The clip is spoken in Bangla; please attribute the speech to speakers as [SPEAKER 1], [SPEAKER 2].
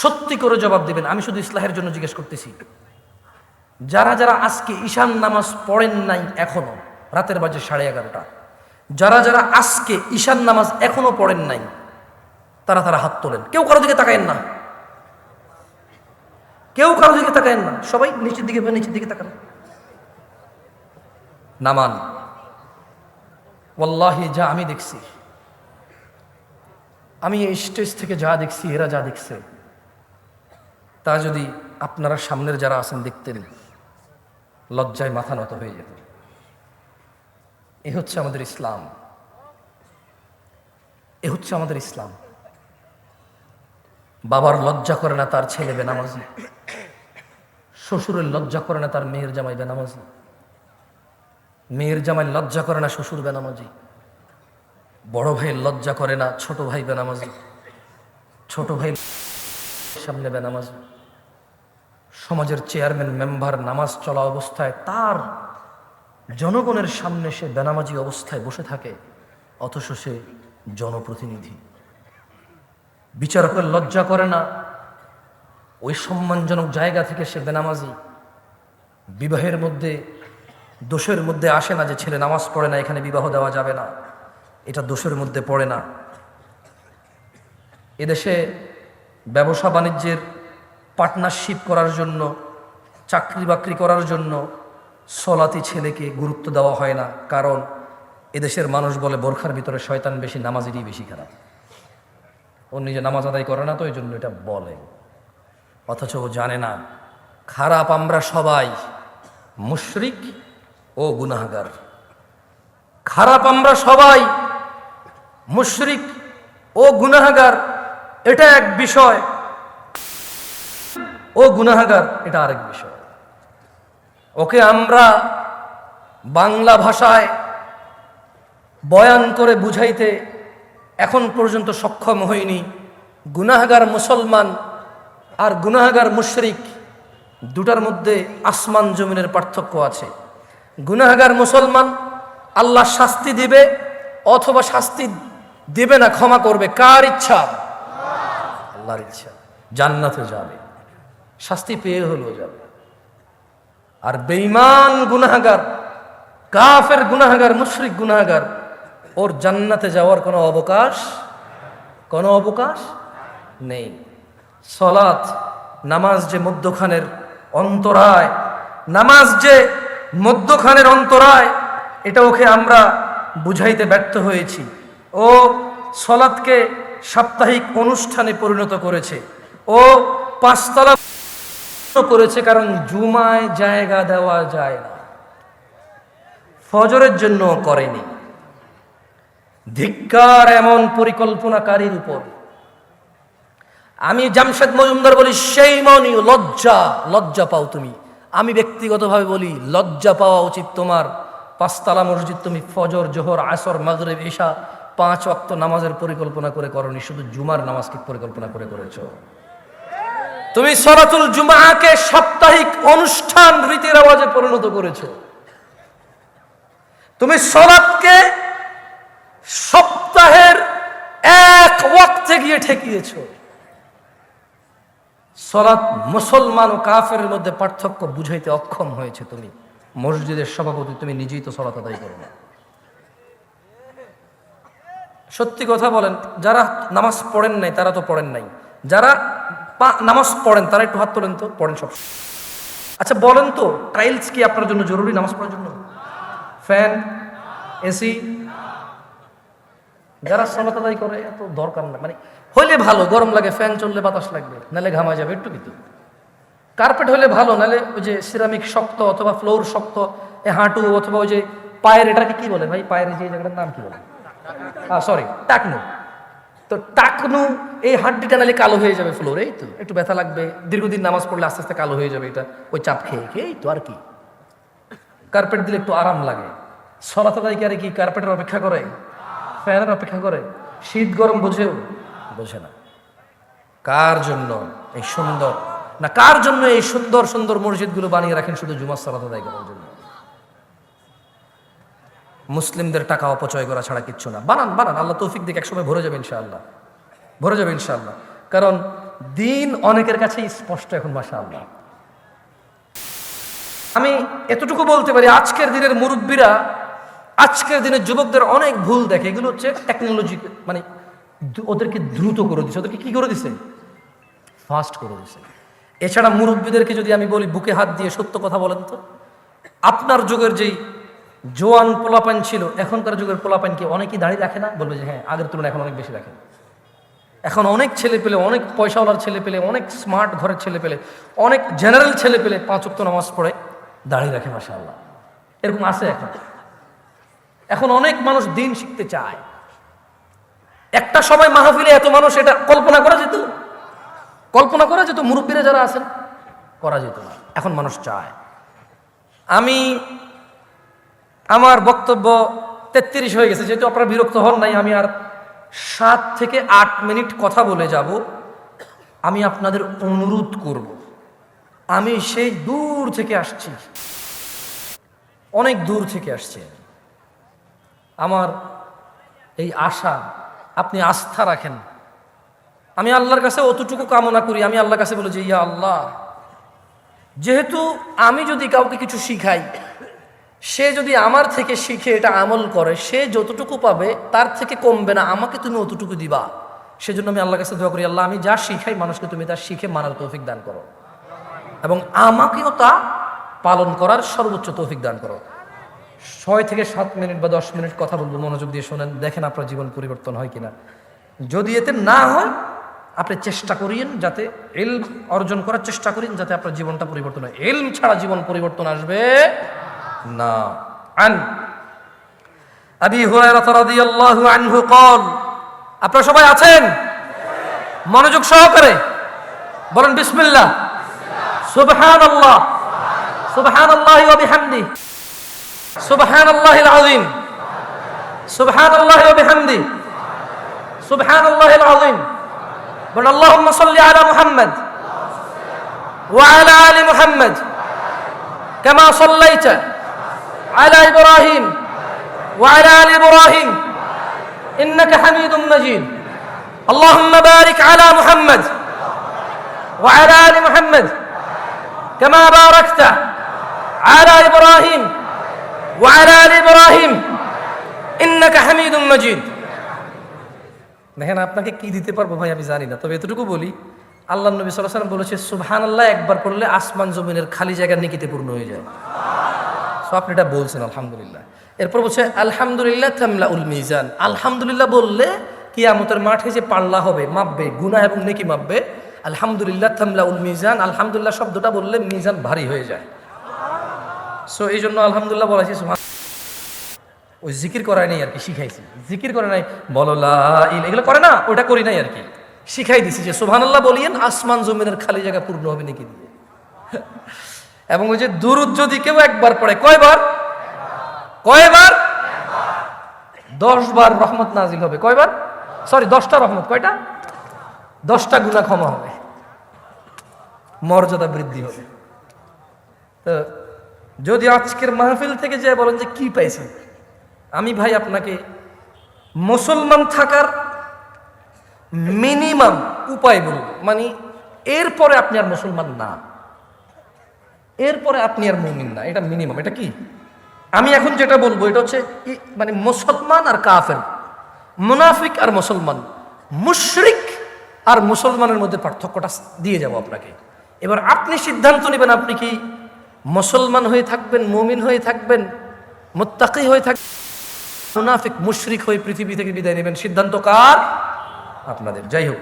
[SPEAKER 1] সত্যি করে জবাব দিবেন। আমি শুধু ইসলাহের জন্য জিজ্ঞেস করতেছি। যারা যারা আজকে ঈশান নামাজ পড়েন নাই এখনও, রাতের বাজে সাড়ে এগারোটা, যারা যারা আজকে ঈশান নামাজ এখনও পড়েন নাই, তারা তারা হাত তোলেন। কেউ কারও দিকে তাকায়েন না। কেউ কারও দিকে তাকায়েন না। সবাই নিচের দিকে নিচের দিকে তাকান। নামান, ওয়াল্লাহি যা আমি দেখছি, আমি এই স্টেজ থেকে যা দেখছি, এরা যা দেখছে তা যদি আপনারা সামনের যারা আছেন দেখতেন লজ্জায় মাথা নত হয়ে যেত। এ হচ্ছে আমাদের ইসলাম। এ হচ্ছে আমাদের ইসলাম। বাবার লজ্জা করে না তার ছেলে বেনামাজি। শ্বশুরের লজ্জা করে না তার মেয়ের জামাই বেনামাজি। মেয়ের জামাই লজ্জা করে না শ্বশুর বেনামাজি। বড় ভাইয়ের লজ্জা করে না ছোট ভাই বেনামাজি। ছোট ভাই সামনে বেনামাজি। সমাজের চেয়ারম্যান, মেম্বার, নামাজ চলা অবস্থায় তার জনগণের সামনে সে বেনামাজি অবস্থায় বসে থাকে, অথচ সে জনপ্রতিনিধি। বিচারকের লজ্জা করে না, ওই সম্মানজনক জায়গা থেকে সে বেনামাজি। বিবাহের মধ্যে, দোষের মধ্যে আসে না যে ছেলে নামাজ পড়ে না, এখানে বিবাহ দেওয়া যাবে না। এটা দোষের মধ্যে পড়ে না। এদেশে ব্যবসা বাণিজ্যের পার্টনারশিপ করার জন্য, চাকরি বাকরি করার জন্য সলাতি ছেলেকে গুরুত্ব দেওয়া হয় না। কারণ এদেশের মানুষ বলে, বোরখার ভিতরে শয়তান বেশি, নামাজেরই বেশি খারাপ। ও নিজে নামাজ আদায় করে না তো, এই জন্য এটা বলে। অথচ ও জানে না, খারাপ আমরা সবাই মুশরিক ও গুনাহগার। খারাপ আমরা সবাই মুশরিক ও গুনাহগার। এটা এক বিষয়। ও গুনাহগার, এটা আরেক বিষয়। ওকে আমরা বাংলা ভাষায় বয়ান করে বুঝাইতে এখন পর্যন্ত সক্ষম হইনি। গুনাহগার মুসলমান আর গুনাহগার মুশরিক দুটার মধ্যে আসমান জমিনের পার্থক্য আছে। গুনাহগার মুসলমান আল্লাহ শাস্তি দিবে অথবা শাস্তি দিবে না, ক্ষমা করবে, কার ইচ্ছা? আল্লাহর ইচ্ছা। জান্নাতে যাবে। শাস্তি পেয়ে হলেও যাবে। আর বেঈমান গুনাহগার, কাফের গুনাহগার, মুশরিক গুনাহগার, ওর জান্নাতে যাওয়ার কোনো অবকাশ কোনো অবকাশ নেই। সলাৎ, নামাজ যে মধ্যখানের অন্তরায়, নামাজ যে মধ্যখানের অন্তরায়, এটা ওকে আমরা বুঝাইতে ব্যর্থ হয়েছি। ও সলাৎকে সাপ্তাহিক অনুষ্ঠানে পরিণত করেছে। ও পাঁচতলা করেছে কারণ জুমায় জায়গা দেওয়া যায় না। ফজরের জন্য করেনি। ধিক্কার এমন পরিকল্পনাকারীর উপর। আমি জামশেদ মজুমদার বলি, সেই মনি, লজ্জা লজ্জা পাও তুমি। আমি ব্যক্তিগতভাবে বলি, লজ্জা পাওয়া উচিত তোমার। পাঁচতলা মসজিদ তুমি ফজর, জোহর, আসর, মাগরেব এশা পাঁচ ওয়াক্ত নামাজের পরিকল্পনা করে করনি, শুধু জুমার নামাজকে পরিকল্পনা করে করেছ। তুমি সরাতুল জুমাকে সাপ্তাহিক অনুষ্ঠান রীতির আওয়াজে পরিণত করেছ। তুমি সরাতকে সপ্তাহের এক ওয়াক্তে গিয়ে ঠেকিয়েছ। সলাৎ মুসলমান ও কাফের মধ্যে পার্থক্য বুঝাইতে অক্ষম হয়েছে তুমি। মসজিদের সভাপতি, তুমি নিজেই তো সলাৎ আদায় করো না। সত্যি কথা বলেন, যারা নামাজ পড়েন নাই, তারা তো পড়েন নাই। যারা নামাজ পড়েন, তারা একটু হাত তোলেন তো, পড়েন সব। আচ্ছা বলেন তো টাইলস কি আপনার জন্য জরুরি নামাজ পড়ার জন্য? Fan, AC? যারা সলাত আদায় করে, এত দরকার না। মানে হইলে ভালো, গরম লাগে, ফ্যান চললে বাতাস লাগবে, নালে ঘামা যাবে, একটু কিন্তু। কার্পেট হলে ভালো, নালে ওই যে সিরামিক শক্ত অথবা ফ্লোর শক্ত, এ হাঁটু অথবা ওই যে পায়ের, এটাকে কি বলে ভাই? পায়ের যে জায়গাটার নাম কি বলে সরি টাকনু তো টাকনু এই হাড্ডিটা নালে কালো হয়ে যাবে ফ্লোর এই তো। একটু ব্যথা লাগবে, দীর্ঘদিন নামাজ পড়লে আস্তে আস্তে কালো হয়ে যাবে এটা। ওই চাপ খেয়ে খেয়ে, এই তো আর কি। কার্পেট দিলে একটু আরাম লাগে। সলাত আদায় কি আর কি কার্পেটের অপেক্ষা করে? ফ্যানের অপেক্ষা করে? শীত গরম বোঝেও? বোঝে না। কার জন্য এই সুন্দর? না, কার জন্য এই সুন্দর সুন্দর মসজিদগুলো বানিয়ে রাখেন শুধু জুমার সালাত আদায় করার জন্য? মুসলিমদের টাকা অপচয় করা ছাড়া কিচ্ছু না। বানান বানান, আল্লাহ তৌফিক দিকে, একসময় ভরে যাবে ইনশাআল্লাহ। ভরে যাবে ইনশাআল্লাহ। কারণ দিন অনেকের কাছে স্পষ্ট এখন মাসা আল্লাহ আমি এতটুকু বলতে পারি, আজকের দিনের মুরব্বীরা, আজকের দিনের যুবকদের অনেক ভুল দেখে। এগুলো হচ্ছে টেকনোলজি মানে ওদেরকে দ্রুত করে দিছে। ওদেরকে কি করে দিছে? ফাস্ট করে দিছে। এছাড়া মুরব্বীদেরকে যদি আমি বলি, বুকে হাত দিয়ে সত্য কথা বলেন তো। আপনার যুগের যেই জোয়ান পোলাপান ছিল, এখনকার যুগের পোলাপান কি অনেকেই দাঁড়িয়ে রাখে না? বলবে যে হ্যাঁ আগের তুলনায় এখন অনেক বেশি রাখে। এখন অনেক ছেলে পেলে, অনেক পয়সাওয়ালার ছেলে পেলে, অনেক স্মার্ট ঘরের ছেলে পেলে, অনেক জেনারেল ছেলে পেলে পাঁচ ওয়াক্ত নামাজ পড়ে দাঁড়িয়ে রাখে মাসা আল্লাহ এরকম আছে এখন। এখন অনেক মানুষ দিন শিখতে চায়। একটা সময় মাহফিলে এত মানুষ, এটা কল্পনা করা যেত? কল্পনা করা যেত? মুরব্বীরা যারা আছেন, করা যেত না। এখন মানুষ চায়। আমি আমার বক্তব্য তেত্রিশ হয়ে গেছে, যেহেতু আপনারা বিরক্ত হন নাই, আমি আর সাত থেকে আট মিনিট কথা বলে যাব। আমি আপনাদের অনুরোধ করব। আমি সেই দূর থেকে আসছি। অনেক দূর থেকে আসছি। আমার এই আশা, আপনি আস্থা রাখেন। আমি আল্লাহর কাছে অতটুকু কামনা করি। আমি আল্লাহর কাছে বলি যে, ইয়া আল্লাহ, যেহেতু আমি যদি কাউকে কিছু শিখাই সে যদি আমার থেকে শিখে এটা আমল করে, সে যতটুকু পাবে, তার থেকে কমবে না। আমাকে তুমি অতটুকু দিবা। সেজন্য আমি আল্লাহর কাছে দোয়া করি, আল্লাহ, আমি যা শিখাই মানুষকে তুমি তা শিখে মানার তৌফিক দান করো। এবং আমাকেও তা পালন করার সর্বোচ্চ তৌফিক দান করো। ছয় থেকে সাত মিনিট বা দশ মিনিট কথা বলব, মনোযোগ দিয়ে শোনেন, দেখেন আপনার জীবন পরিবর্তন হয় কিনা। যদি এতে না হয়, আপনি চেষ্টা করিয়েন যাতে এল অর্জন করার চেষ্টা করেন যাতে আপনার জীবনটা পরিবর্তন হয়। এলম ছাড়া জীবন পরিবর্তন আসবে না। আন আবি হুরায়রা রাদিয়াল্লাহু আনহু কল, আপনারা সবাই আছেন? মনোযোগ সহকারে বলেন বিসমিল্লাহ। সুবহানাল্লাহ। সুবহানাল্লাহি ওয়া বিহামদি। সুবহানাল্লাহিল আযীম। সুবহানাল্লাহি ওয়া বিহামদি। সুবহানাল্লাহিল আযীম। বলেন, আল্লাহুম্মা সাল্লি আলা মুহাম্মদ ওয়া আলা আলি মুহাম্মদ। কামা সাল্লাইতা على ابراهيم وعلى ال ابراهيم انك حميد مجيد اللهم بارك على محمد وعلى ال محمد كما باركت على ابراهيم وعلى ال ابراهيم انك حميد مجيد দেখেন আপনাকে কি দিতে পারবো ভাই আমি জানি না তবে এতটুকু বলি আল্লাহ নবী সাল্লাহ সাল্লাম বলেছে সুবহান আল্লাহ একবার পড়লে আসমান জমিনের খালি জায়গা নিকিতে পূর্ণ হয়ে যায় সো আপনি এটা বলছেন, আলহামদুলিল্লাহ। এরপর বলছে, আলহামদুলিল্লাহ থামলা উল মিজান। আলহামদুলিল্লাহ বললে কিয়ামতের মাঠে যে পাল্লা হবে, মাপবে, গুনাহ এবং নেকি মাপবে, আলহামদুলিল্লাহ থামলা উল মিজান। আলহামদুলিল্লাহ শব্দটা বললে মিজান ভারী হয়ে যায়। সো এই জন্য আলহামদুলিল্লাহ বলেছি ওই জিকির করায় নাই আর কি, শিখাইছি। জিকির করে নাই, বলো লা ইল এগুলো করে না ওটা করি নাই আর কি। শিখাই দিছি যে, সুবহানাল্লাহ বলিয়েন, আসমান জমিনের খালি জায়গা পূর্ণ হবে নাকি দিয়ে। এবং ওই যে দুরুদ যদি কেউ একবার পড়ে, কয়বার? কয়বার? দশ বার রহমত নাজিল হবে। কয়বার? সরি, দশটা রহমত। কয়টা? দশটা গুণা ক্ষমা হবে। মর্যাদা বৃদ্ধি হবে। তো যদি আজকের মাহফিল থেকে যে বলেন যে কি পাইছেন? আমি ভাই আপনাকে মুসলমান থাকার মিনিমাম উপায় বলব। মানে এরপরে আপনি আর মুসলমান না। এরপরে আপনি আর মুমিন না, এটা মিনিমাম এটা কি? আমি এখন যেটা বলব, এটা হচ্ছে মানে মুসলমান আর কাফের, মুনাফিক আর মুসলমান, মুশরিক আর মুসলমানের মধ্যে পার্থক্যটা দিয়ে যাব আপনাকে। এবার আপনি সিদ্ধান্ত নেবেন, আপনি কি মুসলমান হয়ে থাকবেন, মুমিন হয়ে থাকবেন, মুত্তাকি হয়ে থাকবেন মুনাফিক, মুশরিক হয়ে পৃথিবী থেকে বিদায় নেবেন, সিদ্ধান্ত কার? আপনাদের। যাই হোক।